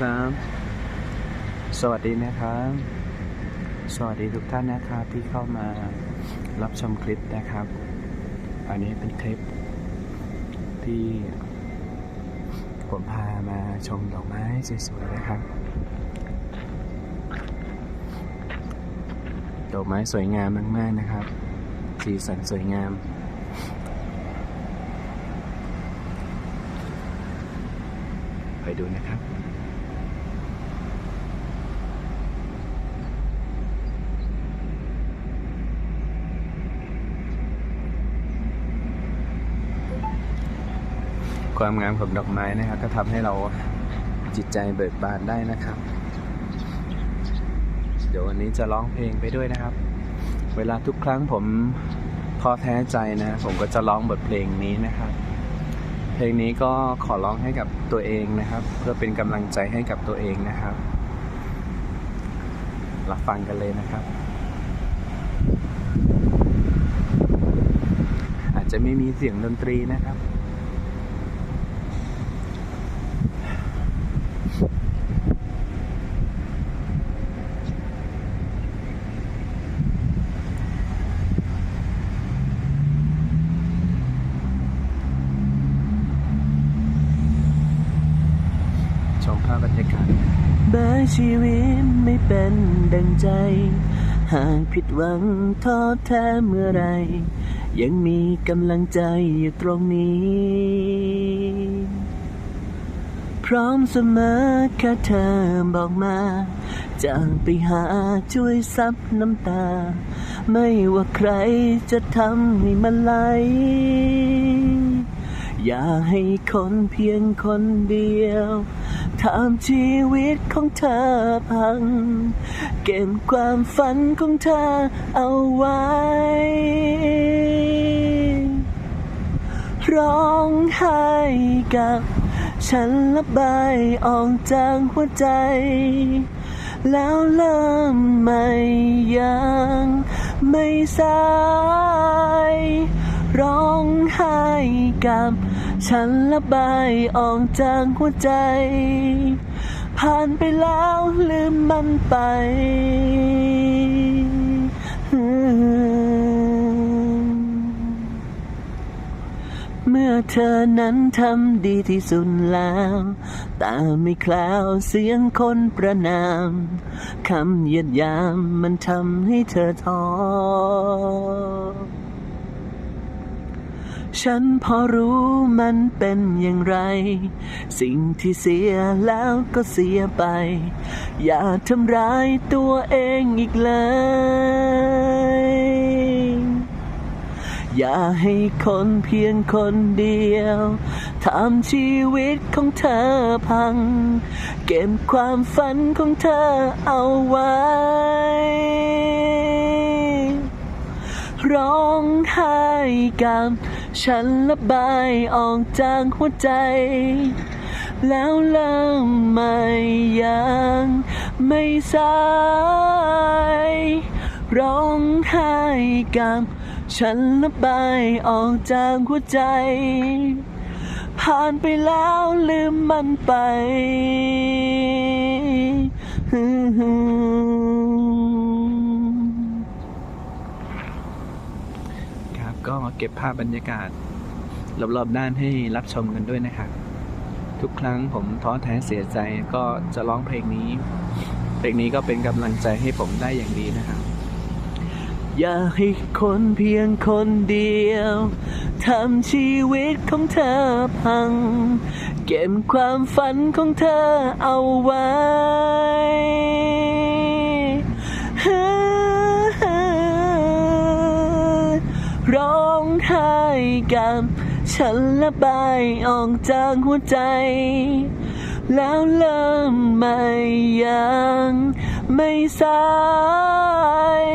ครับ สวัสดีนะครับ สวัสดีทุกท่านนะครับที่เข้ามารับชมคลิปนะครับ อันนี้เป็นคลิป ที่ ผมพามาชมดอกไม้สวยๆนะครับดอกไม้สวยงามมากๆนะครับ สีสันสวยงามไปดูนะครับ ความงามของดอกไม้นะครับ ก็ทำให้เราจิตใจเบิกบานได้นะครับ เดี๋ยววันนี้จะร้องเพลงไปด้วยนะครับ เวลาทุกครั้งผมท้อแท้ใจนะ ผมก็จะร้องบทเพลงนี้นะครับ เพลงนี้ก็ขอร้องให้กับตัวเองนะครับ เพื่อเป็นกำลังใจให้กับตัวเองนะครับรับฟังกันเลยนะครับ อาจจะไม่มีเสียงดนตรีนะครับ ชมภาพบรรยากาศแม้ ชีวิตไม่เป็นดังใจ หากผิดหวังท้อแท้เมื่อไร ยังมีกำลังใจอยู่ตรงนี้ พร้อมเสมอแค่เธอบอกมาจะไปหาช่วยซับน้ำตา ไม่ว่าใครจะทำให้มันไหล อย่าให้คนเพียงคนเดียว ทำชีวิตของเธอพัง เก็บความฝันของเธอเอาไว้ ร้องไห้กับฉันระบายออกจากหัวใจ แล้วเริ่มใหม่ยังไม่สาย ร้องไห้กับ ฉันระบายออกจากหัวใจ ผ่านไปแล้วลืมมันไปเมื่อเธอนั้นทำดีที่สุดแล้ว แต่ไม่แคล้วเสียงคนประนาม คำเยียดยามมันทำให้เธอท้อ ฉันพอรู้มันเป็นอย่างไร สิ่งที่เสียแล้วก็เสียไป อย่าทำร้ายตัวเองอีกเลย อย่าให้คนเพียงคนเดียวทำชีวิตของเธอพัง เก็บความฝันของเธอเอาไว้ร้องไห้กับ ฉันระบายออกจากหัวใจ แล้วเริ่มใหม่ยังไม่สายร้องไห้กับฉันระบายออกจากหัวใจ ผ่านไปแล้วลืมมันไป ก็เก็บภาพบรรยากาศรอบๆด้านให้รับชมกันด้วยนะครับทุกครั้งผมท้อแท้เสียใจก็จะร้องเพลงนี้ เพลงนี้ก็เป็นกำลังใจให้ผมได้อย่างดีนะครับอย่าให้คนเพียงคนเดียวทำชีวิตของเธอพัง เก็บความฝันของเธอเอาไว้ องไห้กับฉันระบายออกจากหัวใจ แล้วเริ่มใหม่ยังไม่สาย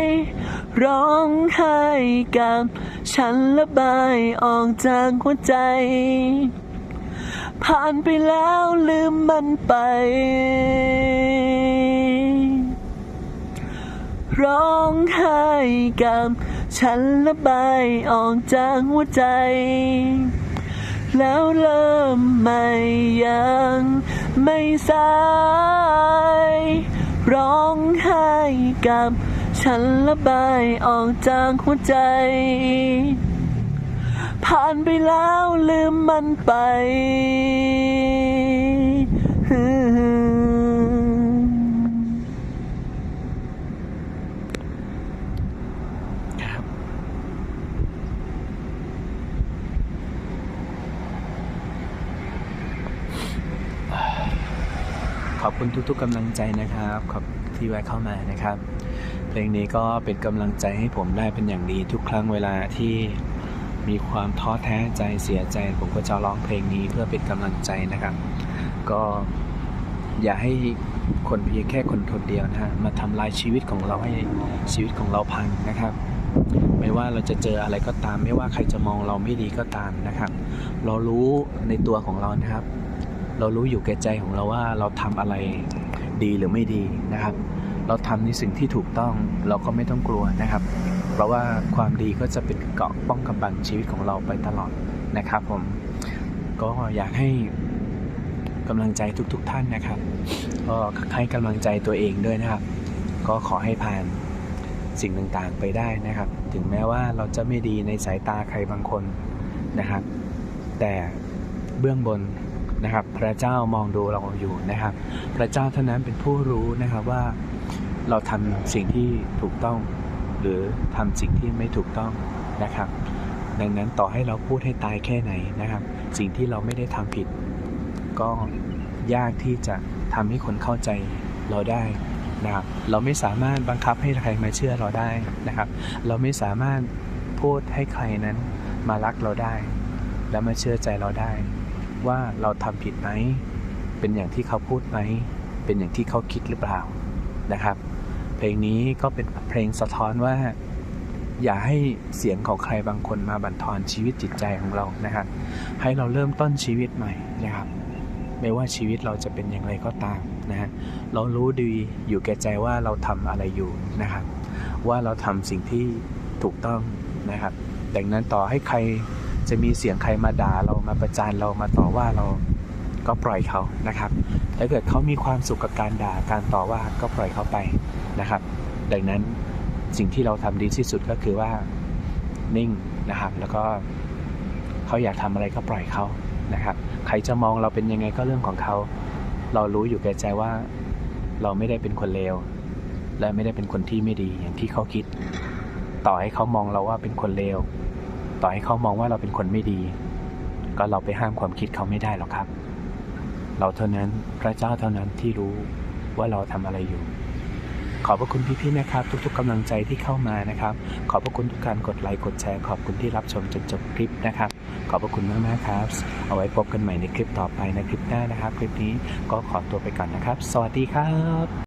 ร้องไห้กับฉันระบายออกจากหัวใจ ผ่านไปแล้วลืมมันไป ร้องไห้กับ ฉันระบายออกจากหัวใจ แล้วเริ่มใหม่ยังไม่สาย ร้องไห้กับฉันระบายออกจากหัวใจ ผ่านไปแล้วลืมมันไป ครับ ขอบคุณทุกๆกำลังใจนะครับ ขอบที่แวะเข้ามานะครับ เพลงนี้ก็เป็นกำลังใจให้ผมได้เป็นอย่างดีทุกครั้งเวลาที่มีความท้อแท้ใจเสียใจ ผมก็จะร้องเพลงนี้เพื่อเป็นกำลังใจนะครับ ก็อย่าให้คนเพียงแค่คนคนเดียวนะฮะมาทำลายชีวิตของเราให้ชีวิตของเราพังนะครับ ไม่ว่าเราจะเจออะไรก็ตาม ไม่ว่าใครจะมองเราไม่ดีก็ตามนะครับ เรารู้ในตัวของเรานะครับ เรารู้อยู่แก่ใจของเราว่าเราทำอะไรดีหรือไม่ดีนะครับ เราทำในสิ่งที่ถูกต้องเราก็ไม่ต้องกลัวนะครับ เพราะว่าความดีก็จะเป็นเกาะป้องกำบังชีวิตของเราไปตลอดนะครับ ผมก็อยากให้กำลังใจทุกๆท่านนะครับ ก็ให้กำลังใจตัวเองด้วยนะครับ ก็ขอให้ผ่านสิ่งต่างๆไปได้นะครับ ถึงแม้ว่าเราจะไม่ดีในสายตาใครบางคนนะครับ แต่เบื้องบน นะครับ พระเจ้ามองดูเราอยู่นะครับ พระเจ้าเท่านั้นเป็นผู้รู้นะครับว่าเราทำสิ่งที่ถูกต้อง หรือทำสิ่งที่ไม่ถูกต้องนะครับ ดังนั้นต่อให้เราพูดให้ตายแค่ไหนนะครับ สิ่งที่เราไม่ได้ทำผิด ก็ยากที่จะทำให้คนเข้าใจเราได้นะครับเราไม่สามารถบังคับให้ใครมาเชื่อเราได้นะครับ เราไม่สามารถพูดให้ใครนั้นมารักเราได้ และมาเชื่อใจเราได้ ว่าเราทำผิดไหม เป็นอย่างที่เขาพูดไหม เป็นอย่างที่เขาคิดหรือเปล่านะครับ เพลงนี้ก็เป็นเพลงสะท้อนว่า อย่าให้เสียงของใครบางคนมาบั่นทอนชีวิตจิตใจของเรานะครับ ให้เราเริ่มต้นชีวิตใหม่นะครับ ไม่ว่าชีวิตเราจะเป็นอย่างไรก็ตามนะฮะเรารู้ดีอยู่แก่ใจว่าเราทำอะไรอยู่นะครับ ว่าเราทำสิ่งที่ถูกต้องนะครับ ดังนั้นต่อให้ใคร จะมีเสียงใครมาด่าเรามาประจานเรามาต่อว่าเราก็ปล่อยเขานะครับ ถ้าเกิดเขามีความสุขกับการด่าการต่อว่าก็ปล่อยเขาไปนะครับ ดังนั้นสิ่งที่เราทำดีที่สุดก็คือว่านิ่งนะครับ แล้วก็เขาอยากทำอะไรก็ปล่อยเขานะครับ ใครจะมองเราเป็นยังไงก็เรื่องของเขา เรารู้อยู่แก่ใจว่าเราไม่ได้เป็นคนเลวและไม่ได้เป็นคนที่ไม่ดีอย่างที่เขาคิด ต่อให้เขามองเราว่าเป็นคนเลว ต่อให้เขามองว่าเราเป็นคนไม่ดี ก็เราไปห้ามความคิดเขาไม่ได้หรอกครับ เราเท่านั้นพระเจ้าเท่านั้นที่รู้ว่าเราทำอะไรอยู่ ขอบพระคุณพี่ๆนะครับ ทุกๆกำลังใจที่เข้ามานะครับ ขอบพระคุณทุกการกดไลค์กดแชร์ ขอบคุณที่รับชมจนจบคลิปนะครับ ขอบพระคุณมากๆครับ เอาไว้พบกันใหม่ในคลิปต่อไปในคลิปหน้านะครับ คลิปนี้ก็ขอตัวไปก่อนนะครับ สวัสดีครับ